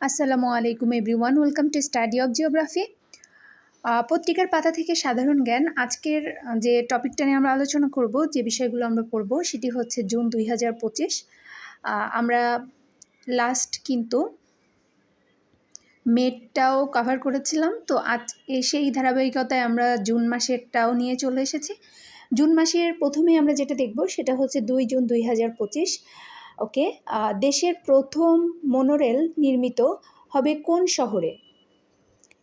আসসালামু আলাইকুম everyone, welcome to study of geography. পত্রিকার পাতা থেকে সাধারণ জ্ঞান। আজকের যে টপিকটা নিয়ে আমরা আলোচনা করব, যে বিষয়গুলো আমরা পড়ব, সেটি হচ্ছে জুন দুই হাজার পঁচিশ। আমরা লাস্ট কিন্তু মেটটাও কভার করেছিলাম। তো আজ সেই ধারাবাহিকতায় আমরা জুন মাসেরটাও নিয়ে চলে এসেছি। জুন মাসের প্রথমে আমরা যেটা দেখব, সেটা হচ্ছে দুই জুন দুই হাজার পঁচিশ। ওকে? দেশের প্রথম মনোরেল নির্মিত হবে কোন শহরে?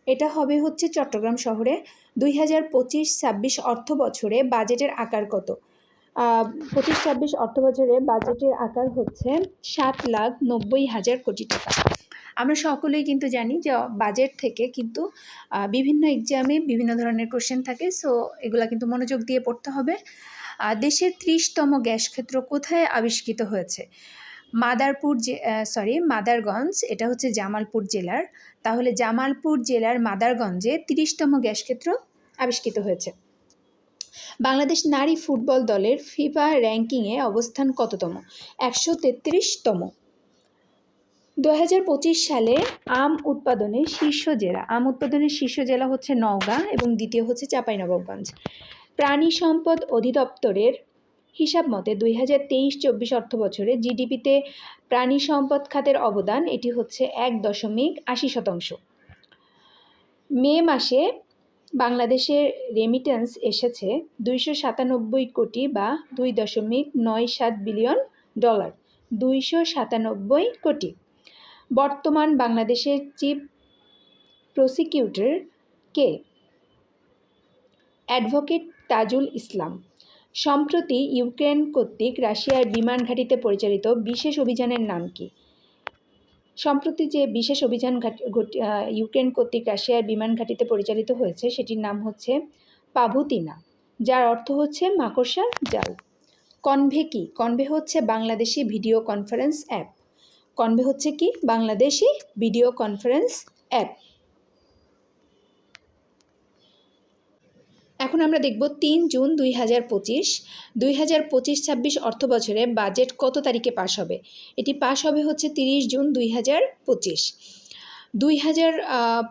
এটা হবে হচ্ছে চট্টগ্রাম শহরে। দুই হাজার পঁচিশ ছাব্বিশ অর্থ বছরে বাজেটের আকার কত? পঁচিশ ছাব্বিশ অর্থ বছরে বাজেটের আকার হচ্ছে সাত লাখ নব্বই হাজার কোটি টাকা। আমরা সকলেই কিন্তু জানি যে বাজেট থেকে কিন্তু বিভিন্ন এক্সামে বিভিন্ন ধরনের কোশ্চেন থাকে সো এগুলা কিন্তু মনোযোগ দিয়ে পড়তে হবে। দেশের ত্রিশতম গ্যাস ক্ষেত্র কোথায় আবিষ্কৃত হয়েছে? মাদারপুর যে সরি মাদারগঞ্জ, এটা হচ্ছে জামালপুর জেলার। তাহলে জামালপুর জেলার মাদারগঞ্জে তিরিশতম গ্যাস ক্ষেত্র আবিষ্কৃত হয়েছে। বাংলাদেশ নারী ফুটবল দলের ফিফা র্যাঙ্কিংয়ে অবস্থান কততম? একশো তেত্রিশতম। দু হাজার পঁচিশ সালে আম উৎপাদনের শীর্ষ জেলা। আম উৎপাদনের শীর্ষ জেলা হচ্ছে নওগাঁ এবং দ্বিতীয় হচ্ছে চাঁপাইনবাবগঞ্জ। প্রাণী সম্পদ অধিদপ্তরের হিসাব মতে দুই হাজার তেইশ চব্বিশ অর্থ বছরে জিডিপিতে প্রাণী সম্পদ খাতের অবদান এটি হচ্ছে এক দশমিক আশি শতাংশ। মে মাসে বাংলাদেশের রেমিটেন্স এসেছে দুইশো সাতানব্বই কোটি বা দুই দশমিক নয় সাত বিলিয়ন ডলার, দুইশো সাতানব্বই কোটি। বর্তমান বাংলাদেশের চিফ প্রসিকিউটর কে অ্যাডভোকেট তাজুল ইসলাম। সম্প্রতি ইউক্রেন কর্তৃক রাশিয়ার বিমান ঘাঁটিতে পরিচালিত বিশেষ অভিযানের নাম কি? সম্প্রতি যে বিশেষ অভিযান ইউক্রেন কর্তৃক রাশিয়ার বিমান ঘাঁটিতে পরিচালিত হয়েছে, সেটির নাম হচ্ছে পাভুতিনা, যার অর্থ হচ্ছে মাকড়সা জাল। কনভে কি? কনভে হচ্ছে Bangladeshi video conference app. Convay হচ্ছে কি? Bangladeshi video conference app. এখন আমরা দেখব তিন জুন দুই হাজার পঁচিশ, দুই হাজার পঁচিশ ছাব্বিশ অর্থ বছরে বাজেট কত তারিখে পাশ হবে? এটি পাশ হবে হচ্ছে তিরিশ জুন দুই হাজার পঁচিশ। দুই হাজার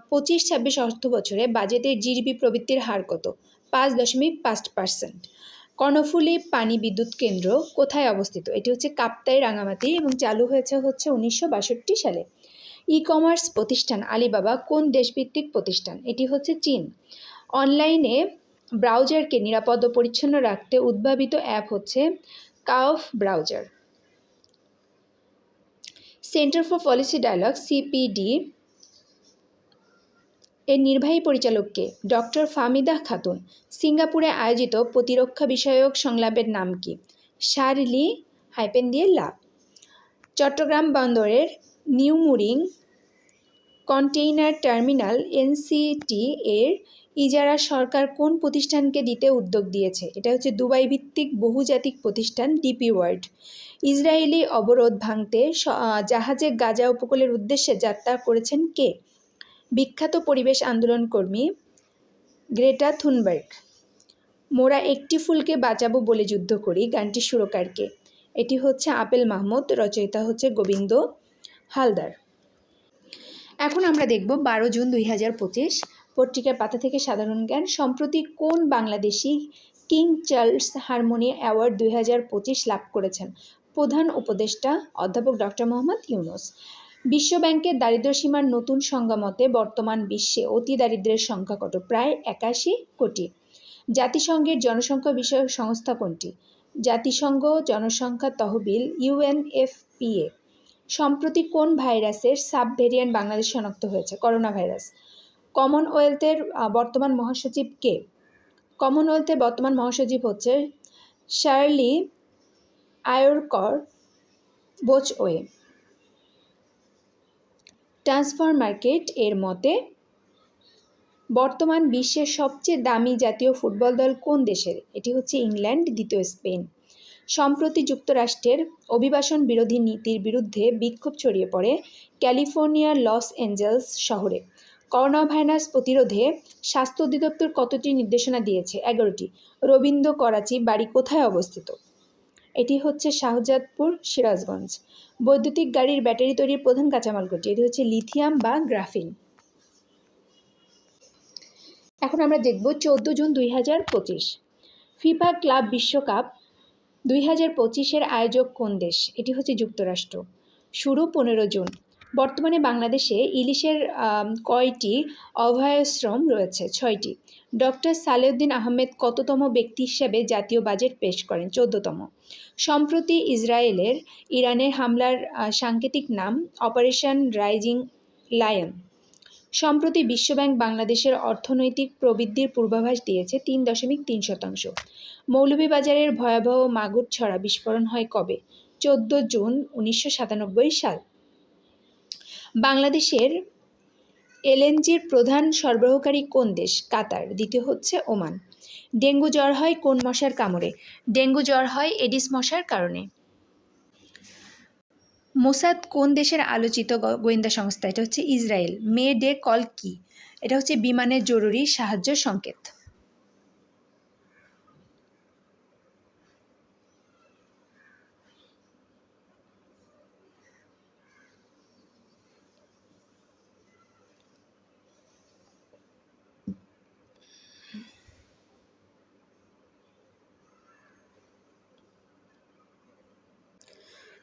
পঁচিশ ছাব্বিশ অর্থ বছরে বাজেটের জিডিপি প্রবৃত্তির হার কত? পাঁচ দশমিক পাঁচ পার্সেন্ট। কর্ণফুলী পানি বিদ্যুৎ কেন্দ্র কোথায় অবস্থিত? এটি হচ্ছে কাপ্তাই, রাঙামাটি এবং চালু হয়েছে হচ্ছে উনিশশো বাষট্টি সালে। ই কমার্স প্রতিষ্ঠান আলিবাবা কোন দেশভিত্তিক প্রতিষ্ঠান? এটি হচ্ছে চীন। অনলাইনে ব্রাউজারকে নিরাপদ পরিচ্ছন্ন রাখতে উদ্ভাবিত অ্যাপ হচ্ছে Kaauf browser. Centre for policy dialogue, CPD, এর নির্বাহী পরিচালককে ডক্টর ফামিদা খাতুন। সিঙ্গাপুরে আয়োজিত প্রতিরক্ষা বিষয়ক সংলাপের নাম কি? শার্লি হাইপেন দিয়ে লা। চট্টগ্রাম বন্দরের New Mooring container terminal NCT এর ইজারা সরকার কোন প্রতিষ্ঠানকে দিতে উদ্যোগ দিয়েছে? এটা হচ্ছে দুবাই ভিত্তিক বহুজাতিক প্রতিষ্ঠান ডিপি ওয়ার্ল্ড। ইসরায়েলি অবরোধ ভাঙতে জাহাজে গাজা উপকূলের উদ্দেশ্যে যাত্রা করেছেন কে? বিখ্যাত পরিবেশ আন্দোলন কর্মী গ্রেটা থুনবার্গ। মোরা একটি ফুলকে বাঁচাবো বলে যুদ্ধ করি গানটি সুরকারকে। এটি হচ্ছে আপেল মাহমুদ, রচয়িতা হচ্ছে গোবিন্দ হালদার। এখন আমরা দেখব বারো জুন দুই হাজার পঁচিশ পত্রিকার পাতা থেকে সাধারণ জ্ঞান, সম্প্রতি কোন Bangladeshi King Charles Harmony Award দুই হাজার পঁচিশ লাভ করেছেন? প্রধান উপদেষ্টা অধ্যাপক ডক্টর মোহাম্মদ ইউনুস। বিশ্বব্যাংকের দারিদ্র্যসীমার নতুন সংজ্ঞা মতে বর্তমান বিশ্বে অতি দারিদ্রের সংখ্যা কত? প্রায় একাশি কোটি। জাতিসংঘের জনসংখ্যা বিষয়ক সংস্থা কোনটি? জাতিসংঘ জনসংখ্যা তহবিল ইউএনএফপিএ। সম্প্রতি কোন ভাইরাসের সাব ভেরিয়েন্ট বাংলাদেশ শনাক্ত হয়েছে? Corona virus. কমনওয়েলথের বর্তমান মহাসচিব কে? কমনওয়েলথের বর্তমান মহাসচিব হচ্ছে Shirley Ayorkor Botchwey. Transfer market এর মতে, বর্তমান বিশ্বের সবচেয়ে দামি জাতীয় ফুটবল দল কোন দেশের? এটি হচ্ছে ইংল্যান্ড, দ্বিতীয় স্পেন। সম্প্রতি যুক্তরাষ্ট্রের অভিবাসন বিরোধী নীতির বিরুদ্ধে বিক্ষোভ ছড়িয়ে পড়ে ক্যালিফোর্নিয়ার লস অ্যাঞ্জেলস শহরে। করোনা ভাইরাস প্রতিরোধে স্বাস্থ্য অধিদপ্তর কতটি নির্দেশনা দিয়েছে? এগারোটি। রবীন্দ্র করাচি বাড়ি কোথায় অবস্থিত? এটি হচ্ছে শাহজাদপুর সিরাজগঞ্জ। বৈদ্যুতিক গাড়ির ব্যাটারি তৈরির প্রধান কাঁচামাল কোনটি এটি হচ্ছে লিথিয়াম বা গ্রাফিন। এখন আমরা দেখব চোদ্দ জুন দুই হাজার পঁচিশ। ফিফা ক্লাব বিশ্বকাপ দুই হাজার পঁচিশের আয়োজক কোন দেশ? এটি হচ্ছে যুক্তরাষ্ট্র। শুরু পনেরো জুন। বর্তমানে বাংলাদেশে ইলিশের কয়টি অভয়াশ্রম রয়েছে? ছয়টি। ডক্টর সালেউদ্দিন আহমেদ কততম ব্যক্তি হিসেবে জাতীয় বাজেট পেশ করেন? চোদ্দতম। সম্প্রতি ইসরায়েলের ইরানের হামলার সাংকেতিক নাম অপারেশন রাইজিং লায়ন। সম্প্রতি বিশ্বব্যাংক বাংলাদেশের অর্থনৈতিক প্রবৃদ্ধির পূর্বাভাস দিয়েছে তিন দশমিক তিন শতাংশ। মৌলভীবাজারের ভয়াবহ মাগুর ছড়া বিস্ফোরণ হয় কবে? চোদ্দ জুন উনিশশো সাতানব্বই সাল। বাংলাদেশের এলএনজির প্রধান সরবরাহকারী কোন দেশ? কাতার। দ্বিতীয় হচ্ছে ওমান। ডেঙ্গু জ্বর হয় কোন মশার কামড়ে? ডেঙ্গু জ্বর হয় এডিস মশার কারণে। মোসাদ, কোন দেশের আলোচিত গোয়েন্দা সংস্থা? এটা হচ্ছে ইসরায়েল। মে ডে কল কি? এটা হচ্ছে বিমানের জরুরি সাহায্য সংকেত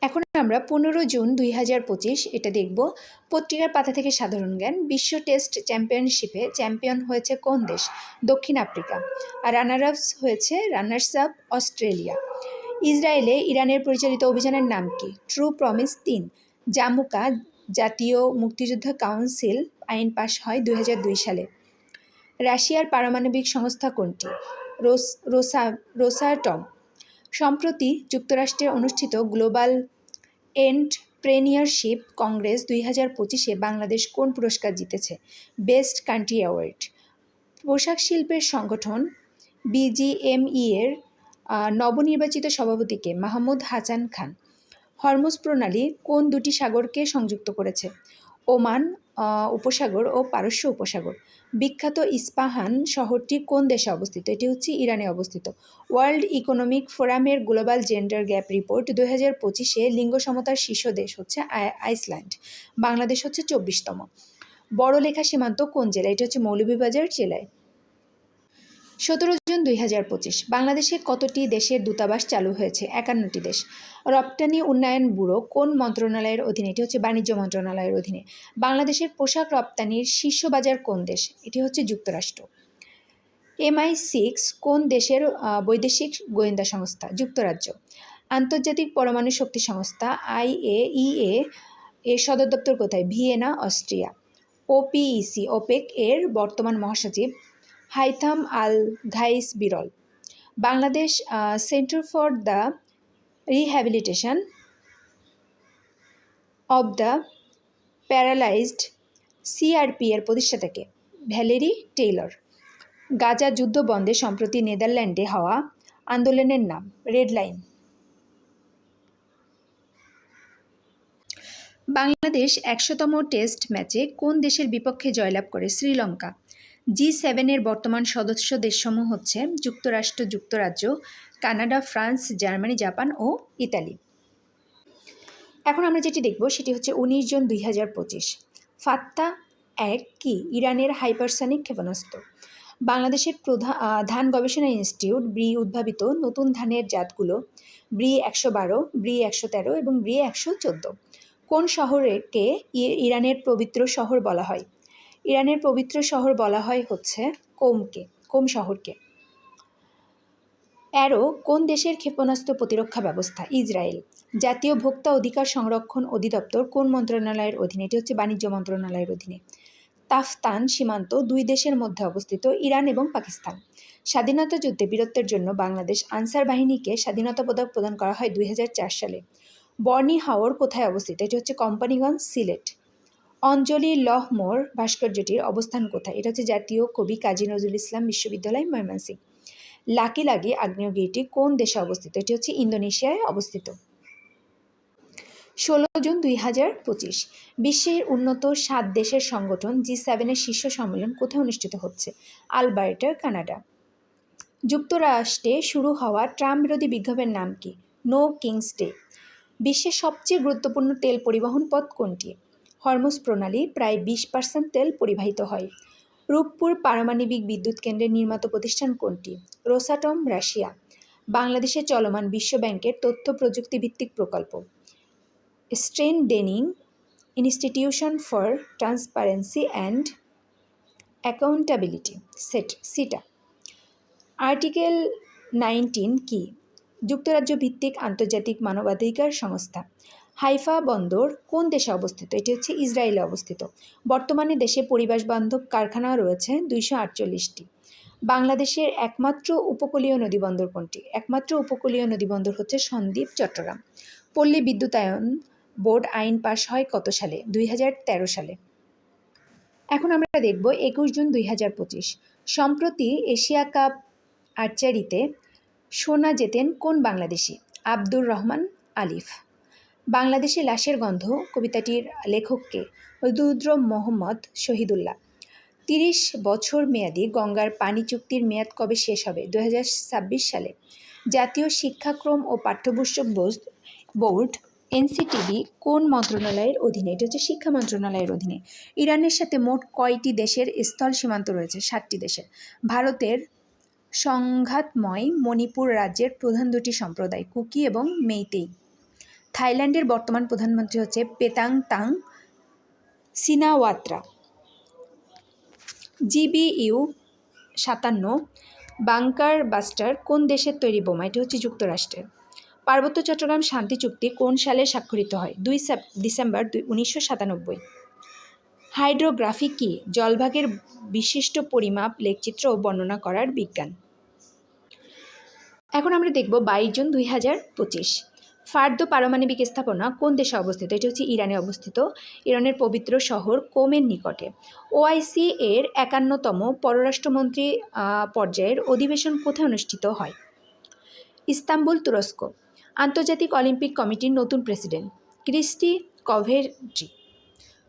এখন আমরা পনেরো জুন দুই হাজার পঁচিশ এটা দেখব। পত্রিকার পাতা থেকে সাধারণ জ্ঞান, বিশ্ব টেস্ট চ্যাম্পিয়নশিপে চ্যাম্পিয়ন হয়েছে কোন দেশ? দক্ষিণ আফ্রিকা। আর রানার আপস হয়েছে রানার্স আপ অস্ট্রেলিয়া। ইসরায়েলে ইরানের পরিচালিত অভিযানের নাম কি? ট্রু প্রমিস তিন। জামুকা জাতীয় মুক্তিযোদ্ধা কাউন্সিল আইন পাশ হয় দুই হাজার দুই সালে। রাশিয়ার পারমাণবিক সংস্থা কোনটি? Ros, Rosa, Rosatom. সম্প্রতি যুক্তরাষ্ট্রে অনুষ্ঠিত গ্লোবাল এন্টপ্রেনিয়রশিপ কংগ্রেস দুই হাজার পঁচিশে বাংলাদেশ কোন পুরস্কার জিতেছে? Best country award. পোশাক শিল্পের সংগঠন বিজিএমই এর নবনির্বাচিত সভাপতিকে মাহমুদ হাসান খান। হরমুজ প্রণালী কোন দুটি সাগরকে সংযুক্ত করেছে? ওমান উপসাগর ও পারস্য উপসাগর। বিখ্যাত ইস্পাহান শহরটি কোন দেশে অবস্থিত? এটি হচ্ছে ইরানে অবস্থিত। ওয়ার্ল্ড ইকোনমিক ফোরামের গ্লোবাল জেন্ডার গ্যাপ রিপোর্ট দু হাজার পঁচিশে লিঙ্গ সমতার শীর্ষ দেশ হচ্ছে আই- আইসল্যান্ড। বাংলাদেশ হচ্ছে চব্বিশতম। বড়লেখা সীমান্ত কোন জেলা এটি হচ্ছে মৌলভীবাজার জেলায়। সতেরো জুন দুই হাজার পঁচিশ বাংলাদেশে কতটি দেশের দূতাবাস চালু হয়েছে? একান্নটি দেশ। রপ্তানি উন্নয়ন ব্যুরো কোন মন্ত্রণালয়ের অধীনে? এটি হচ্ছে বাণিজ্য মন্ত্রণালয়ের অধীনে। বাংলাদেশের পোশাক রপ্তানির শীর্ষ বাজার কোন দেশ? এটি হচ্ছে যুক্তরাষ্ট্র। এমআই সিক্স কোন দেশের বৈদেশিক গোয়েন্দা সংস্থা? যুক্তরাজ্য। আন্তর্জাতিক পরমাণু শক্তি সংস্থা আইএইএ এর সদর দপ্তর কোথায়? Vienna, Austria. ওপিইসি ওপেক এর বর্তমান মহাসচিব হাইথাম আল ঘাইস বিরল। Bangladesh Centre for the Rehabilitation of the Paralysed CRP এর প্রতিষ্ঠাতাকে, ভ্যালেরি টেইলর। গাজা যুদ্ধ বন্ধে সম্প্রতি নেদারল্যান্ডে হওয়া আন্দোলনের নাম, রেড লাইন। বাংলাদেশ একশোতম টেস্ট ম্যাচে কোন দেশের বিপক্ষে জয়লাভ করে শ্রীলঙ্কা? জি সেভেনের বর্তমান সদস্য দেশসমূহ হচ্ছে যুক্তরাষ্ট্র, যুক্তরাজ্য, কানাডা, ফ্রান্স, জার্মানি, জাপান ও ইতালি। এখন আমরা যেটি দেখব সেটি হচ্ছে উনিশ জুন দুই হাজার পঁচিশ। ফাত্তা এক কি? ইরানের হাইপারসনিক ক্ষেপণাস্ত্র। বাংলাদেশের প্রধান ধান গবেষণা ইনস্টিটিউট ব্রি উদ্ভাবিত নতুন ধানের জাতগুলো ব্রি একশো বারো, ব্রি একশো তেরো এবং ব্রি একশো চোদ্দ। কোন শহরকে ইরানের পবিত্র শহর বলা হয়? ইরানের পবিত্র শহর বলা হয় হচ্ছে কোমকে, কোম শহরকে। অ্যারো, কোন দেশের ক্ষেপণাস্ত্র প্রতিরক্ষা ব্যবস্থা? ইসরায়েল। জাতীয় ভোক্তা অধিকার সংরক্ষণ অধিদপ্তর কোন মন্ত্রণালয়ের অধীনে? এটি হচ্ছে বাণিজ্য মন্ত্রণালয়ের অধীনে। তাফতান সীমান্ত দুই দেশের মধ্যে অবস্থিত, ইরান এবং পাকিস্তান। স্বাধীনতা যুদ্ধে বীরত্বের জন্য বাংলাদেশ আনসার বাহিনীকে স্বাধীনতা পদক প্রদান করা হয় দুই হাজার চার সালে। বর্নি হাওর কোথায় অবস্থিত? এটি হচ্ছে কোম্পানিগঞ্জ, সিলেট। অঞ্জলি লহ মোর ভাস্কর্যটির অবস্থান কোথায়? এটা হচ্ছে জাতীয় কবি কাজী নজরুল ইসলাম বিশ্ববিদ্যালয় ময়মনসিংহ। লাকি লাগি আগ্নেয়গিরিটি কোন দেশে অবস্থিত? এটি হচ্ছে ইন্দোনেশিয়ায় অবস্থিত। ষোলো জুন দুই হাজার পঁচিশ, বিশ্বের উন্নত সাত দেশের সংগঠন জি সেভেনের শীর্ষ সম্মেলন কোথায় অনুষ্ঠিত হচ্ছে? Alberta Canada. যুক্তরাষ্ট্রে শুরু হওয়া ট্রাম্প বিরোধী বিক্ষোভের নাম কি? No Kings Day. বিশ্বের সবচেয়ে গুরুত্বপূর্ণ তেল পরিবহন পথ কোনটি? হরমুজ প্রণালী প্রায় বিশ পার্সেন্ট তেল পরিবাহিত হয়। রূপপুর পারমাণবিক বিদ্যুৎ কেন্দ্রের নির্মাতা প্রতিষ্ঠান কোনটি? Rosatom, Russia. বাংলাদেশে চলমান বিশ্ব ব্যাংকের তথ্য প্রযুক্তি ভিত্তিক প্রকল্প। Strengthening institution for transparency and accountability, set, সিটা। আর্টিকেল নাইনটিন কি? যুক্তরাজ্য ভিত্তিক আন্তর্জাতিক মানবাধিকার সংস্থা। হাইফা বন্দর কোন দেশে অবস্থিত? এটি হচ্ছে ইসরায়েলে অবস্থিত। বর্তমানে দেশে পরিবেশ বান্ধব কারখানা রয়েছে দুইশো আটচল্লিশটি। বাংলাদেশের একমাত্র উপকূলীয় নদীবন্দর কোনটি? একমাত্র উপকূলীয় নদীবন্দর হচ্ছে সন্দ্বীপ, চট্টগ্রাম। পল্লী বিদ্যুতায়ন বোর্ড আইন পাশ হয় কত সালে? দুই হাজার তেরো সালে। এখন আমরা দেখব একুশ জুন দুই হাজার পঁচিশ। সম্প্রতি এশিয়া কাপ আর্চারিতে সোনা জেতেন কোন বাংলাদেশি? আব্দুর রহমান আলিফ। বাংলাদেশে লাশের গন্ধ কবিতাটির লেখককে রুদ্র মোহাম্মদ শহীদুল্লাহ। তিরিশ বছর মেয়াদি গঙ্গার পানি চুক্তির মেয়াদ কবে শেষ হবে? দু হাজার ছাব্বিশ সালে। জাতীয় শিক্ষাক্রম ও পাঠ্যপুস্তক বোর্ড এনসিটিভি কোন মন্ত্রণালয়ের অধীনে? এটা হচ্ছে শিক্ষা মন্ত্রণালয়ের অধীনে। ইরানের সাথে মোট কয়টি দেশের স্থল সীমান্ত রয়েছে? সাতটি দেশের। ভারতের সংঘাতময় মণিপুর রাজ্যের প্রধান দুটি সম্প্রদায়, কুকি এবং মেইতেই। থাইল্যান্ডের বর্তমান প্রধানমন্ত্রী হচ্ছে পেতাং তাং সিনাওয়াত্রা। জিবিইউ সাতান্ন, বাংকার বাস্টার, কোন দেশের তৈরি বোমা? এটি হচ্ছে যুক্তরাষ্ট্রের। পার্বত্য চট্টগ্রাম শান্তি চুক্তি কোন সালে স্বাক্ষরিত হয়? দুই ডিসেম্বর দুই উনিশশো সাতানব্বই। হাইড্রোগ্রাফি কি? জলভাগের বিশিষ্ট পরিমাপ, লেখচিত্র ও বর্ণনা করার বিজ্ঞান। এখন আমরা দেখব বাইশ জুন দুই হাজার পঁচিশ। ফার্দ পারমাণবিক স্থাপনা কোন দেশে অবস্থিত? এটি হচ্ছে ইরানে অবস্থিত। ইরানের পবিত্র শহর কোমের নিকটে। ওআইসি এর একান্নতম পররাষ্ট্রমন্ত্রী পর্যায়ের অধিবেশন কোথায় অনুষ্ঠিত হয়? ইস্তাম্বুল তুরস্ক আন্তর্জাতিক অলিম্পিক কমিটির নতুন প্রেসিডেন্ট ক্রিস্টি কভেরজি।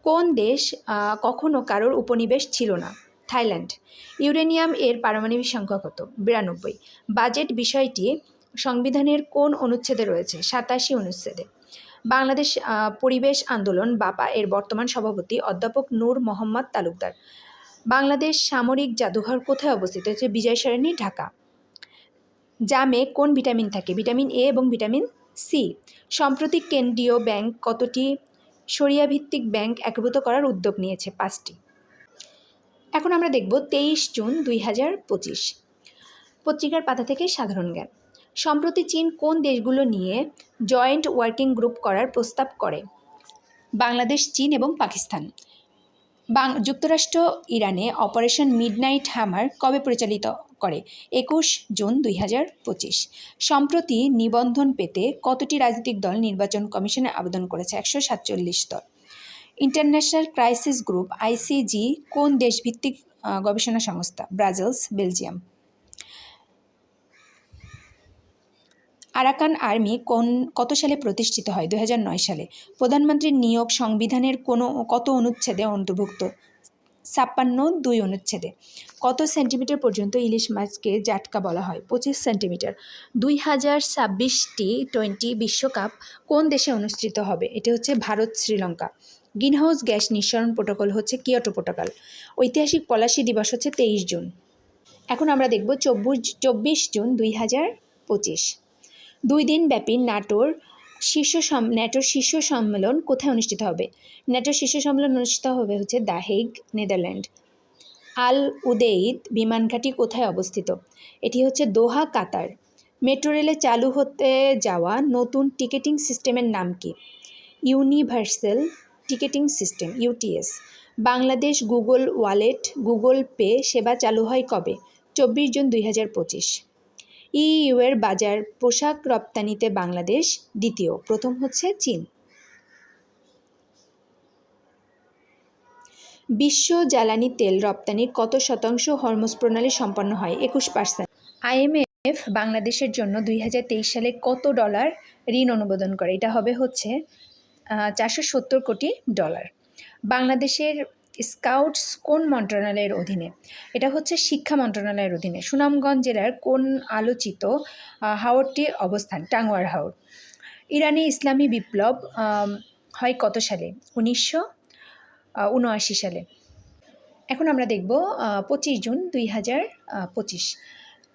কোন দেশ আহ, কখনো কারোর উপনিবেশ ছিল না? থাইল্যান্ড। ইউরেনিয়াম এর পারমাণবিক সংখ্যা কত? বিরানব্বই। বাজেট বিষয়টি সংবিধানের কোন অনুচ্ছেদে রয়েছে? সাতাশি অনুচ্ছেদে। বাংলাদেশ পরিবেশ আন্দোলন, বাপা, এর বর্তমান সভাপতি অধ্যাপক নূর মোহাম্মদ তালুকদার। বাংলাদেশ সামরিক জাদুঘর কোথায় অবস্থিত? হচ্ছে বিজয় সরণি, ঢাকা। জামে কোন ভিটামিন থাকে? ভিটামিন এ এবং ভিটামিন সি। সম্প্রতি কেন্দ্রীয় ব্যাংক কতটি সরিয়া ভিত্তিক ব্যাংক একীভূত করার উদ্যোগ নিয়েছে? পাঁচটি। এখন আমরা দেখব তেইশ জুন দুই হাজার পঁচিশ। পত্রিকার পাতা থেকে সাধারণ জ্ঞান। সম্প্রতি চীন কোন দেশগুলো নিয়ে জয়েন্ট ওয়ার্কিং গ্রুপ করার প্রস্তাব করে? বাংলাদেশ, চীন এবং পাকিস্তান। বাং যুক্তরাষ্ট্র, ইরানে অপারেশন মিডনাইট হ্যামার কবে পরিচালিত করে? একুশ জুন দুই হাজার পঁচিশ। সম্প্রতি নিবন্ধন পেতে কতটি রাজনৈতিক দল নির্বাচন কমিশনে আবেদন করেছে? একশো সাতচল্লিশ দল। ইন্টারন্যাশনাল ক্রাইসিস গ্রুপ, আইসিজি, কোন দেশভিত্তিক গবেষণা সংস্থা? ব্রাজিলস, বেলজিয়াম। আরাকান আর্মি কোন, কত সালে প্রতিষ্ঠিত হয়? দু হাজার নয় সালে। প্রধানমন্ত্রীর নিয়োগ সংবিধানের কোনো, কত অনুচ্ছেদে অন্তর্ভুক্ত? ছাপ্পান্ন, দুই অনুচ্ছেদে। কত সেন্টিমিটার পর্যন্ত ইলিশ মাছকে জাটকা বলা হয়? পঁচিশ সেন্টিমিটার। দুই হাজার ছাব্বিশটি টোয়েন্টি বিশ্বকাপ কোন দেশে অনুষ্ঠিত হবে? এটি হচ্ছে ভারত, শ্রীলঙ্কা। গ্রিনহাউস গ্যাস নিঃসরণ প্রোটোকল হচ্ছে কিয়োটো প্রোটোকল। ঐতিহাসিক পলাশি দিবস হচ্ছে তেইশ জুন। এখন আমরা দেখব চব্বিশ চব্বিশ জুন দুই হাজার পঁচিশ। দুই দিন ব্যাপী নাটোর শীর্ষ ন্যাটোর শীর্ষ সম্মেলন কোথায় অনুষ্ঠিত হবে? ন্যাটোর শীর্ষ সম্মেলন অনুষ্ঠিত হবে হচ্ছে the Hague, Netherland. Al Udeid বিমানঘাটি কোথায় অবস্থিত? এটি হচ্ছে দোহা, কাতার। মেট্রো রেলে চালু হতে যাওয়া নতুন টিকেটিং সিস্টেমের নাম কি? Universal ticketing system, UTS. Bangladesh Google wallet, Google Pay সেবা চালু হয় কবে? চব্বিশ জুন দুই হাজার পঁচিশ। ইইউ এর বাজার পোশাক রপ্তানিতে বাংলাদেশ দ্বিতীয়, প্রথম হচ্ছে চীন। বিশ্ব জ্বালানি তেল রপ্তানির কত শতাংশ হরমোজ প্রণালী সম্পন্ন হয়? একুশ পার্সেন্ট। আইএমএফ বাংলাদেশের জন্য দুই হাজার তেইশ সালে কত ডলার ঋণ অনুমোদন করে? এটা হবে হচ্ছে চারশো সত্তর কোটি ডলার। বাংলাদেশের স্কাউটস কোন মন্ত্রণালয়ের অধীনে? এটা হচ্ছে শিক্ষা মন্ত্রণালয়ের অধীনে। সুনামগঞ্জ জেলার কোন আলোচিত হাওরটির অবস্থান? টাঙ্গুয়ার হাওর। ইরানি ইসলামী বিপ্লব হয় কত সালে? উনিশশো উনআশি সালে। এখন আমরা দেখব পঁচিশ জুন দুই হাজার পঁচিশ।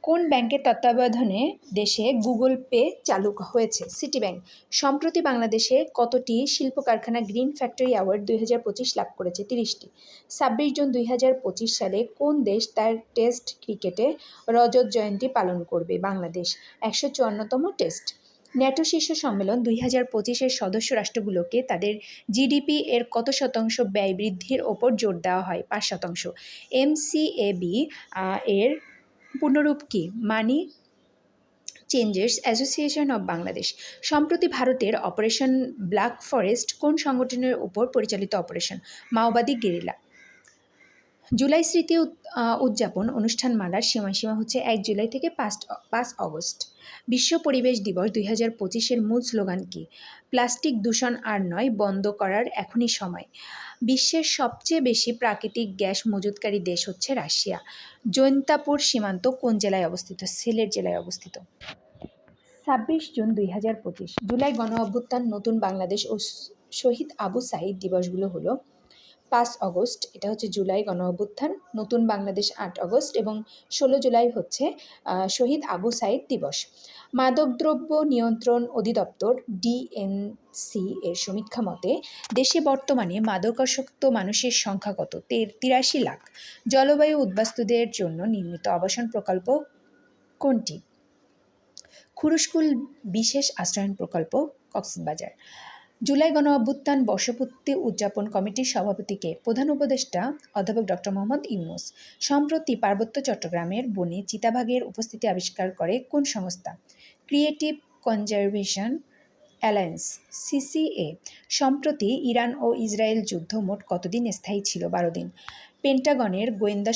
কোন ব্যাংকের তত্ত্বাবধানে দেশে গুগল পে চালু হয়েছে? সিটি ব্যাংক সম্প্রতি বাংলাদেশে কতটি শিল্প কারখানা গ্রিন ফ্যাক্টরি অ্যাওয়ার্ড দুই হাজার পঁচিশ লাভ করেছে? তিরিশটি। ছাব্বিশ জুন দুই হাজার পঁচিশ সালে কোন দেশ তার টেস্ট ক্রিকেটে রজত জয়ন্তী পালন করবে? বাংলাদেশ। একশো চুয়ান্নতম টেস্ট। ন্যাটো শীর্ষ সম্মেলন দুই হাজার পঁচিশের সদস্য রাষ্ট্রগুলোকে তাদের জিডিপি এর কত শতাংশ ব্যয় বৃদ্ধির ওপর জোর দেওয়া হয়? পাঁচ শতাংশ। এমসিএবি এর পূর্ণরূপ কি? Money changers association of Bangladesh. সম্প্রতি ভারতের অপারেশন ব্ল্যাক ফরেস্ট কোন সংগঠনের উপর পরিচালিত অপারেশন? মাওবাদী গেরিলা। জুলাই স্মৃতি উদযাপন অনুষ্ঠানমালার সময়সীমা হচ্ছে এক জুলাই থেকে পাঁচ পাঁচ অগস্ট। বিশ্ব পরিবেশ দিবস দুই হাজার পঁচিশের মূল স্লোগান কি? প্লাস্টিক দূষণ আর নয়, বন্ধ করার এখনই সময়। বিশ্বের সবচেয়ে বেশি প্রাকৃতিক গ্যাস মজুতকারী দেশ হচ্ছে রাশিয়া। জৈন্তাপুর সীমান্ত কোন জেলায় অবস্থিত? সিলেট জেলায় অবস্থিত। ছাব্বিশ জুন দুই হাজার পঁচিশ। জুলাই গণ অভ্যুত্থান নতুন বাংলাদেশ ও শহীদ আবু সাহিদ দিবসগুলো হলো পাঁচ অগস্ট, এটা হচ্ছে জুলাই গণ অভ্যুত্থান, নতুন বাংলাদেশ আট অগস্ট এবং ষোলো জুলাই হচ্ছে শহীদ আবু সাইদ দিবস। মাদকদ্রব্য নিয়ন্ত্রণ অধিদপ্তর, ডিএনসি, এর সমীক্ষা মতে, দেশে বর্তমানে মাদকাসক্ত মানুষের সংখ্যা কত? তিরাশি লাখ। জলবায়ু উদ্বাস্তুদের জন্য নির্মিত আবাসন প্রকল্প কোনটি? খুরুশকুল বিশেষ আশ্রয়ণ প্রকল্প, কক্সবাজার। জুলাই গণ অভ্যুত্থান বর্ষপূর্তি উদযাপন কমিটির সভাপতিকে প্রধান উপদেষ্টা অধ্যাপক ডক্টর মোহাম্মদ ইউনুস। সম্প্রতি পার্বত্য চট্টগ্রামের বনে চিতাভাগের উপস্থিতি আবিষ্কার করে কোন সংস্থা? Creative Conservation Alliance, CCA. সম্প্রতি ইরান ও ইসরায়েল যুদ্ধ মোট কতদিন স্থায়ী ছিল বারো দিন? পেন্টাগনের গোয়েন্দা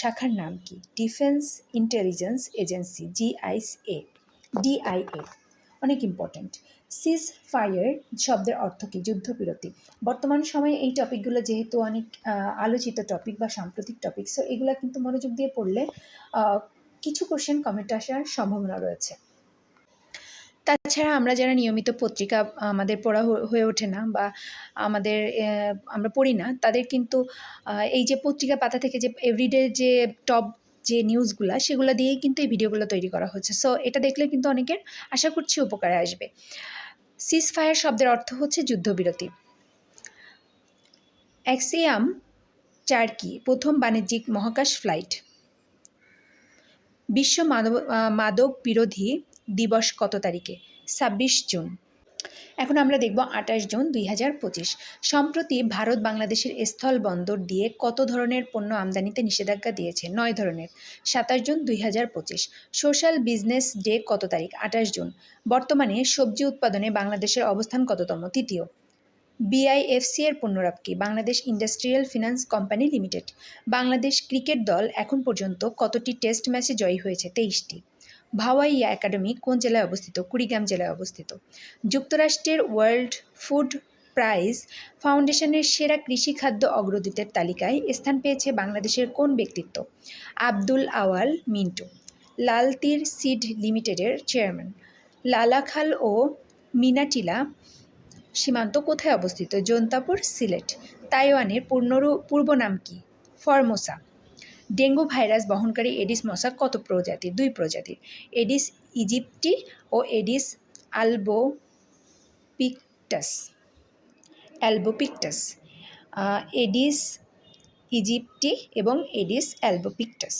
শাখার নাম কি? Defence intelligence agency GIA DIA. অনেক ইম্পর্ট্যান্ট সিজ ফায়ার শব্দের অর্থ কী? যুদ্ধবিরতি। বর্তমান সময়ে এই টপিকগুলো যেহেতু অনেক আলোচিত টপিক বা সাম্প্রতিক টপিক সো এগুলো কিন্তু মনোযোগ দিয়ে পড়লে কিছু কোশ্চেন কমেন্ট আসার সম্ভাবনা রয়েছে। তাছাড়া আমরা যারা নিয়মিত পত্রিকা আমাদের পড়া হয়ে ওঠে না বা আমাদের আমরা পড়ি না, তাদের কিন্তু এই যে পত্রিকা পাতা থেকে যে এভরিডে যে টপ যে নিউজগুলো সেগুলো দিয়েই কিন্তু এই ভিডিওগুলো তৈরি করা হচ্ছে। সো এটা দেখলে কিন্তু অনেকের আশা করছি উপকারে আসবে। সিজ ফায়ার শব্দের অর্থ হচ্ছে যুদ্ধবিরতি। অ্যাক্সিয়াম চার্কি, প্রথম বাণিজ্যিক মহাকাশ ফ্লাইট। বিশ্ব মাদক বিরোধী দিবস কত তারিখে? ছাব্বিশ জুন। এখন আমরা দেখব আঠাশ জুন দুই হাজার পঁচিশ। সম্প্রতি ভারত বাংলাদেশের স্থল বন্দর দিয়ে কত ধরনের পণ্য আমদানিতে নিষেধাজ্ঞা দিয়েছে? নয় ধরনের। সাতাশ জুন দুই হাজার পঁচিশ। সোশ্যাল বিজনেস ডে কত তারিখ? আঠাশ জুন। বর্তমানে সবজি উৎপাদনে বাংলাদেশের অবস্থান কততম? তৃতীয়। বিআইএফসি এর পুনরাপ কি? Bangladesh industrial finance company limited. Bangladesh cricket দল এখন পর্যন্ত কতটি টেস্ট ম্যাচে জয়ী হয়েছে? তেইশটি। ভাওয়াইয়া একাডেমি কোন জেলায় অবস্থিত? কুড়িগ্রাম জেলায় অবস্থিত। যুক্তরাষ্ট্রের ওয়ার্ল্ড ফুড প্রাইজ ফাউন্ডেশনের সেরা কৃষি খাদ্য অগ্রদূতের তালিকায় স্থান পেয়েছে বাংলাদেশের কোন ব্যক্তিত্ব? আব্দুল আওয়াল মিন্টু। লালতির সিড লিমিটেডের চেয়ারম্যান। লালাখাল ও মিনাটিলা সীমান্ত কোথায় অবস্থিত? জন্তাপুর, সিলেট। তাইওয়ানের পূর্ণরূ, পূর্ব নাম কি? ফরমোসা। ডেঙ্গু ভাইরাস বহনকারী এডিস মশা কত প্রজাতির? দুই প্রজাতির। এডিস ইজিপ্টি ও Aedes albopictus albopictus. Aedes aegypti এবং এডিস অ্যালবোপিকটাস।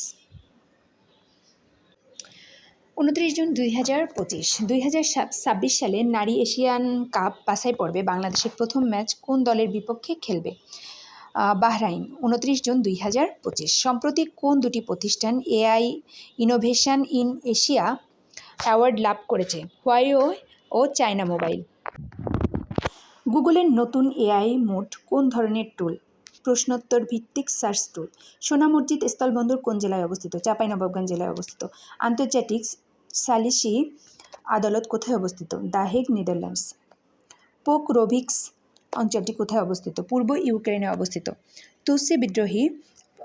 উনত্রিশ জুন দুই হাজার পঁচিশ, দুই হাজার ছাব্বিশ সালে নারী এশিয়ান কাপ বাছাই পর্বে বাংলাদেশের প্রথম ম্যাচ কোন দলের বিপক্ষে খেলবে? বাহরাইন, উনত্রিশ জুন দুই হাজার পঁচিশ। সম্প্রতি কোন দুটি প্রতিষ্ঠান AI innovation in Asia award লাভ করেছে? হোয়াইও ও চায়না মোবাইল। গুগলের নতুন এআই মোড কোন ধরনের টুল প্রশ্নোত্তর ভিত্তিক সার্চ টুল সোনা মসজিদ স্থলবন্দর কোন জেলায় অবস্থিত? চাঁপাইনবাবগঞ্জ জেলায় অবস্থিত। আন্তর্জাতিক সালিসি আদালত কোথায় অবস্থিত? The Netherlands. পোক রোভিক্স অঞ্চলটি কোথায় অবস্থিত? পূর্ব ইউক্রেনে অবস্থিত। তুসি বিদ্রোহী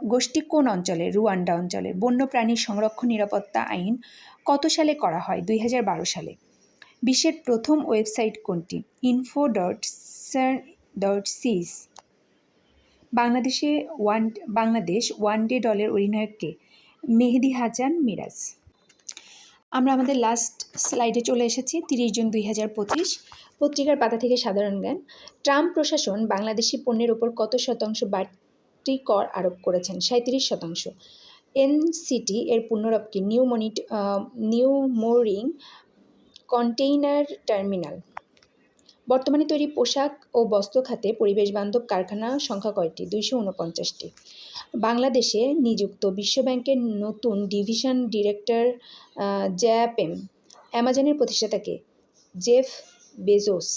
গোষ্ঠী কোন অঞ্চলে? রুয়ান্ডা অঞ্চলে। বন্যপ্রাণী সংরক্ষণ নিরাপত্তা আইন কত সালে করা হয়? দুই হাজার বারো সালে। বিশ্বের প্রথম ওয়েবসাইট কোনটি? ইনফো ডট ডট সিস বাংলাদেশে ওয়ান, বাংলাদেশ ওয়ান ডে দলের অধিনায়ককে মেহেদি হাসান মিরাজ। আমরা আমাদের লাস্ট স্লাইডে চলে এসেছি, তিরিশ জুন দুই হাজার পঁচিশ, পত্রিকার পাতা থেকে সাধারণ জ্ঞান। ট্রাম্প প্রশাসন বাংলাদেশি পণ্যের ওপর কত শতাংশ বাড়তি কর আরোপ করেছেন? সাঁত্রিশ শতাংশ। এনসিটি এর পুনরপকে new money new mooring container terminal. বর্তমানে তৈরি পোশাক ও বস্ত্র খাতে পরিবেশ বান্ধব কারখানা সংখ্যা কয়টি? দুইশো উনপঞ্চাশটি বাংলাদেশে নিযুক্ত বিশ্বব্যাংকের নতুন ডিভিশন ডিরেক্টর জ্যাপেম, অ্যামাজনের প্রতিষ্ঠাতাকে Jeff Bezos.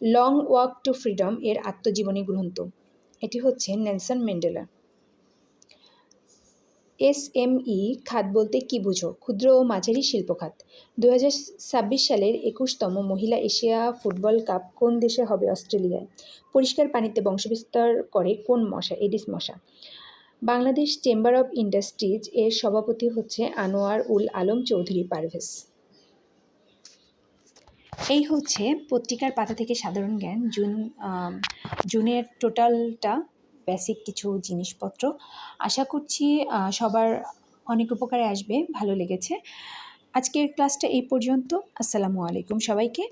Long Walk to Freedom এর আত্মজীবনী গ্রন্থ। এটি হচ্ছে নেলসন ম্যান্ডেলা এসএমই খাত বলতে কি বুঝো? ক্ষুদ্র ও মাঝারি শিল্প খাত। দু সালের একুশতম মহিলা এশিয়া ফুটবল কাপ কোন দেশে হবে অস্ট্রেলিয়ায়? পরিষ্কার পানিতে বংশবিস্তার করে কোন মশা? এডিস মশা। বাংলাদেশ চেম্বার অব ইন্ডাস্ট্রিজ এর সভাপতি হচ্ছে আনোয়ার উল আলম চৌধুরী পারভেজ। এই হচ্ছে পত্রিকার পাতা থেকে সাধারণ জ্ঞান। জুন জুনের টোটালটা বেসিক কিছু জিনিসপত্র। আশা করছি সবার অনেক উপকারে আসবে, ভালো লেগেছে। আজকের ক্লাসটা এই পর্যন্ত। আসসালামু আলাইকুম সবাইকে।